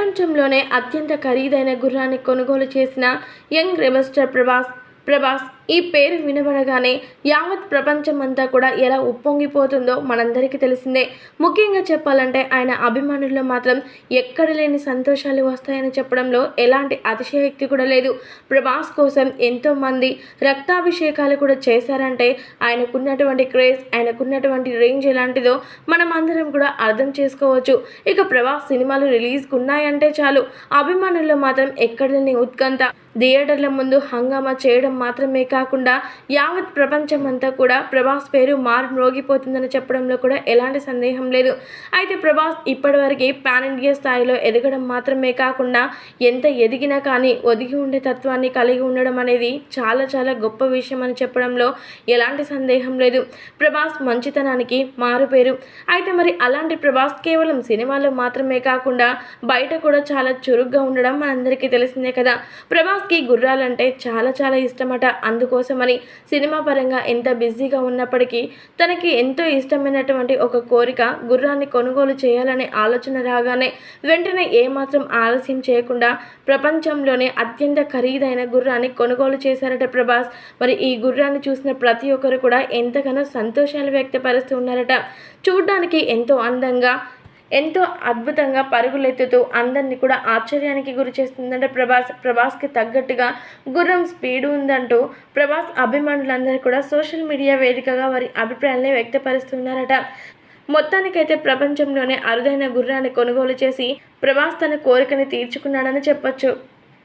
ప్రపంచంలోనే అత్యంత ఖరీదైన గుర్రాన్ని కొనుగోలు చేసిన యంగ్ రెబస్టర్ ప్రభాస్ ప్రభాస్ ఈ పేరు వినబడగానే యావత్ ప్రపంచం అంతా కూడా ఎలా ఉప్పొంగిపోతుందో మనందరికీ తెలిసిందే. ముఖ్యంగా చెప్పాలంటే ఆయన అభిమానుల్లో మాత్రం ఎక్కడ లేని సంతోషాలు వస్తాయని చెప్పడంలో ఎలాంటి అతిశయోక్తి కూడా లేదు. ప్రభాస్ కోసం ఎంతోమంది రక్తాభిషేకాలు కూడా చేశారంటే ఆయనకున్నటువంటి క్రేజ్ ఆయనకున్నటువంటి రేంజ్ ఎలాంటిదో మనం అందరం కూడా అర్థం చేసుకోవచ్చు. ఇక ప్రభాస్ సినిమాలు రిలీజ్కి ఉన్నాయంటే చాలు. అభిమానుల్లో మాత్రం ఎక్కడ లేని ఉత్కంఠ. థియేటర్ల ముందు హంగామా చేయడం మాత్రమే కాకుండా యావత్ ప్రపంచం అంతా కూడా ప్రభాస్ పేరు మారు మ్రోగిపోతుందని చెప్పడంలో కూడా ఎలాంటి సందేహం లేదు. అయితే ప్రభాస్ ఇప్పటివరకు పాన్ ఇండియా స్థాయిలో ఎదగడం మాత్రమే కాకుండా ఎంత ఎదిగినా కానీ ఒదిగి ఉండే తత్వాన్ని కలిగి ఉండడం అనేది చాలా చాలా గొప్ప విషయం అని చెప్పడంలో ఎలాంటి సందేహం లేదు. ప్రభాస్ మంచితనానికి మారు పేరు. అయితే మరి అలాంటి ప్రభాస్ కేవలం సినిమాలో మాత్రమే కాకుండా బయట కూడా చాలా చురుగ్గా ఉండడం మనందరికీ తెలిసిందే కదా. ప్రభాస్కి గుర్రాలంటే చాలా చాలా ఇష్టమట. అందుకోసమని సినిమా పరంగా ఎంత బిజీగా ఉన్నప్పటికీ తనకి ఎంతో ఇష్టమైనటువంటి ఒక కోరిక గుర్రాన్ని కొనుగోలు చేయాలనే ఆలోచన రాగానే వెంటనే ఏమాత్రం ఆలస్యం చేయకుండా ప్రపంచంలోనే అత్యంత ఖరీదైన గుర్రాన్ని కొనుగోలు చేశారట ప్రభాస్. మరి ఈ గుర్రాన్ని చూసిన ప్రతి ఒక్కరు కూడా ఎంతగానో సంతోషాలు వ్యక్తపరుస్తూ ఉన్నారట. చూడ్డానికి ఎంతో అందంగా ఎంతో అద్భుతంగా పరుగులెత్తుతూ అందరినీ కూడా ఆశ్చర్యానికి గురి చేస్తుందంటే ప్రభాస్ ప్రభాస్కి తగ్గట్టుగా గుర్రం స్పీడ్ ఉందంటూ ప్రభాస్ అభిమానులందరూ కూడా సోషల్ మీడియా వేదికగా వారి అభిప్రాయాన్ని వ్యక్తపరుస్తున్నారట. మొత్తానికైతే ప్రపంచంలోనే అరుదైన గుర్రాన్ని కొనుగోలు చేసి ప్రభాస్ తన కోరికని తీర్చుకున్నాడని చెప్పొచ్చు.